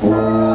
แต่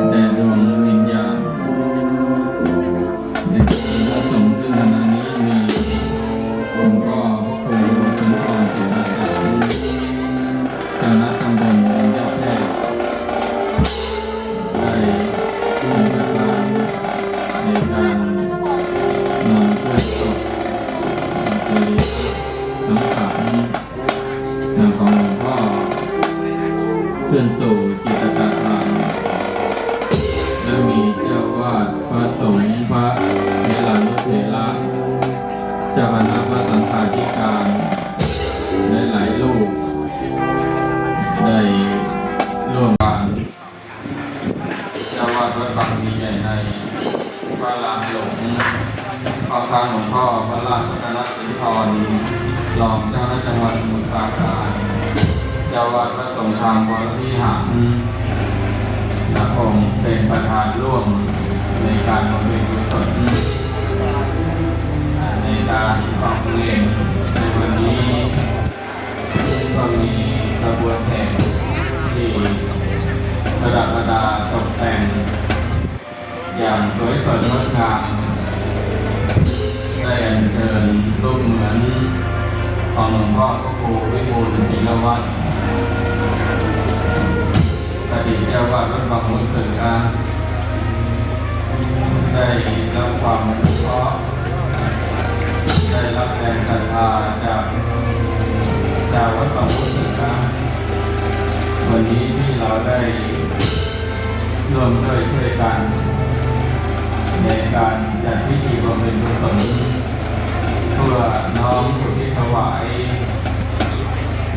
พระเนรันุเถระเจ้าคณะพระสังฆาธิการและหลายลูกได้ร่วมกันเจ้าวาดวัดบางมีใหญ่ในพระลานหลวงพ่อทางหลวงพ่อพระราชคณะสินทรรองเจ้าหน้าจังหวัดสมุทรปราการเจ้าวาดพระสงฆ์ธรรมวรวิหารพระองค์เป็นประธานร่วม ในการบำเพ็ญกุศลในการออกเรียนในวันนี้ก็มีกระบวนแห่ที่ประดับประดาตกแต่ง อย่างสวยสดงดงามได้อัญเชิญรูปเหมือนของหลวงพ่อพระครูวิบูลย์ธีรวัตรอดีตเจ้าวาดวัดบางมุนสึกนะ ได้รับความอนุเคราะห์ได้รับแรงศรัทธาจากจากวัดบางมุนสึกนะวันนี้ที่เราได้ร่วมด้วยช่วยกัน ในการจัดพิธีบำเพ็ญกุศลเพื่อน้อมอุทิศถวาย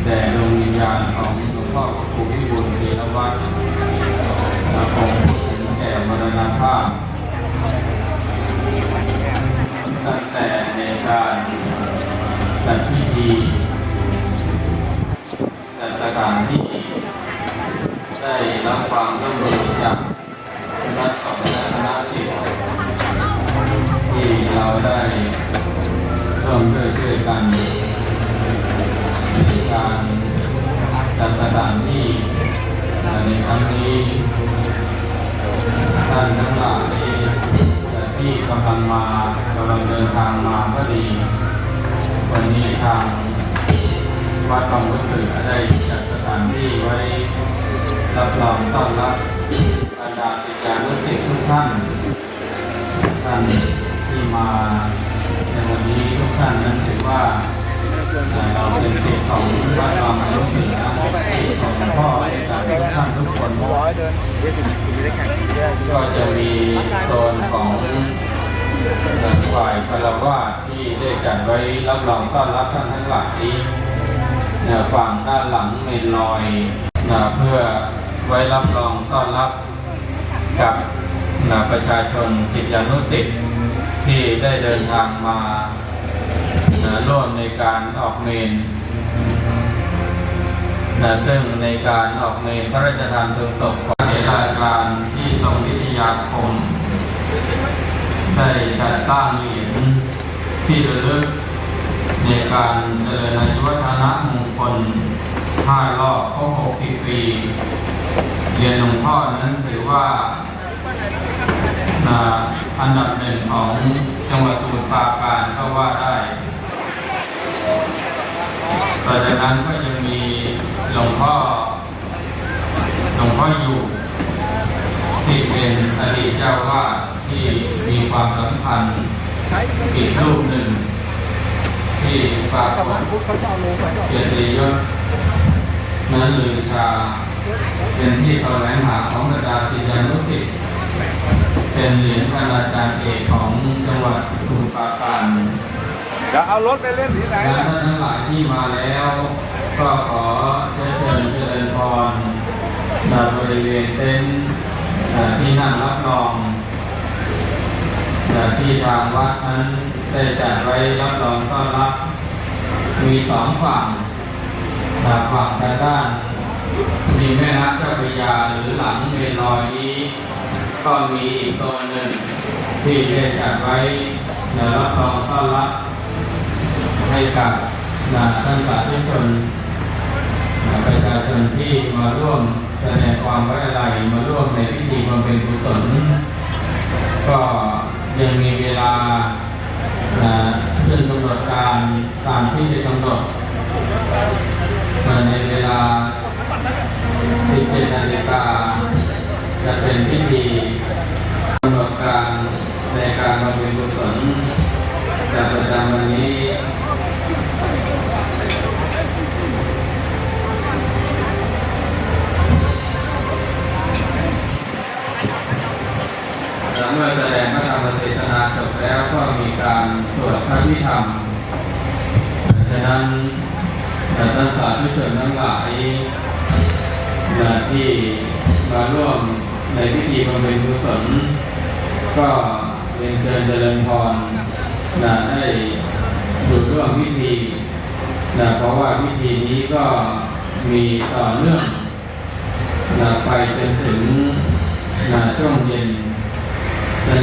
แด่ดวงวิญญาณของหลวงพ่อครูพิบูลธีรวัตรพระองค์แก่มรณภาพ ตั้งแต่ในการจัดพิธีจัดสถานที่ได้รับความร่วมมือจากคณะสงคณะทธิ์ที่เราได้ร่วมด้วยช่วยกันในการจัดสถานที่ในครั้งนี้ท่านทั้งหลาย ที่กำลังมากำลังเดินทางมาก็ดี วันนี้ทางวัดบางมุสือได้จัดสถานที่ไว้รับรองต้อนรับบรรดาศิษยานุศิษย์ทุกท่านท่านที่มาในวันนี้ทุกท่านนั้นถือว่าเราเป็นสิทธิ์ของวัดบางมุสือนะของพ่อจากทุกท่านทุกคนร้อยเดินเดี๋ยวถึงถึงได้แข่งก็จะมี ฝ่ายคารวะที่ได้จัดไว้รับรองต้อนรับท่านทั้งหลายนี่ยฝั่งด้านหลังเมนลอยนะเพื่อไว้รับรองต้อนรับกับนะประชาชนศิษยานุศิษย์ที่ได้เดินทางมานะร่วมในการออกเมนนะซึ่งในการออกเมนพระราชทานเพลิงศพของเหตุการณ์ที่ทรงวิทยาคม ได้จัดตั้งเหรียญที่ระลึก ในการเจริญอายุวัฒนะมงคล5รอบครบ60 ปี เหรียญหลวงพ่อนั้นถือว่าอันดับหนึ่งของจังหวัดสมุทรปราการก็ว่าได้ต่อจากนั้นก็ยังมีหลวงพ่อหลวงพ่ออยู่ที่เป็นอดีตเจ้าวาที่ ความสำคัญอีกรูปหนึ่ง ที่ปรากฏพุทธเขาจะเอาลงไปเกียรติยศนั้นลือชา เป็นที่แสวงหาของบรรดาศิษยานุศิษย์เป็นเหรียญพระราชาเอกของจังหวัดสมุทรปราการจะเอารถไปเล่นที่ไหนและท่านทั้งหลายที่มาแล้ว ก็ขอเชิญเชิญเจริญพรบริเวณเต็นท์เอ่อที่นั่งรับรอง เอ่อที่ทางวัดนั้นได้จัดไว้รับรองต้อนรับ มีสองฝั่งฝั่งทางด้านมีแม่น้ำเจ้าพระยาหรือหลังเมลอยนี้ ก็มีอีกโซนหนึ่ง ที่ได้จัดไว้เอ่อรับรองต้อนรับ ให้กับนะท่านสาธุชนประชาชนที่มาร่วมแสดงความไว้อะไรมาร่วมในพิธีบำเพ็ญกุศลก็ ยังมีเวลานะซึ่งกำหนดการตามที่จะกำหนดมาในเวลา17นาฬิกาจะเป็นพิธีกำหนดการในการบำเพ็ญกุศลแต่ประจำวันนี้หลังเมื่อแสดง เทศนาจบแล้วก็มีการสวดพระพิธรรมฉะนั้นท่านสาธุชนทั้งหลายนะที่มาร่วมในพิธีบำเพ็ญกุศลก็เรียนเชิญเจริญพรนะให้อยู่ร่วมพิธีนะเพราะว่าพิธีนี้ก็มีต่อเนื่องนะไปจนถึงนะช่วงเย็นนั้น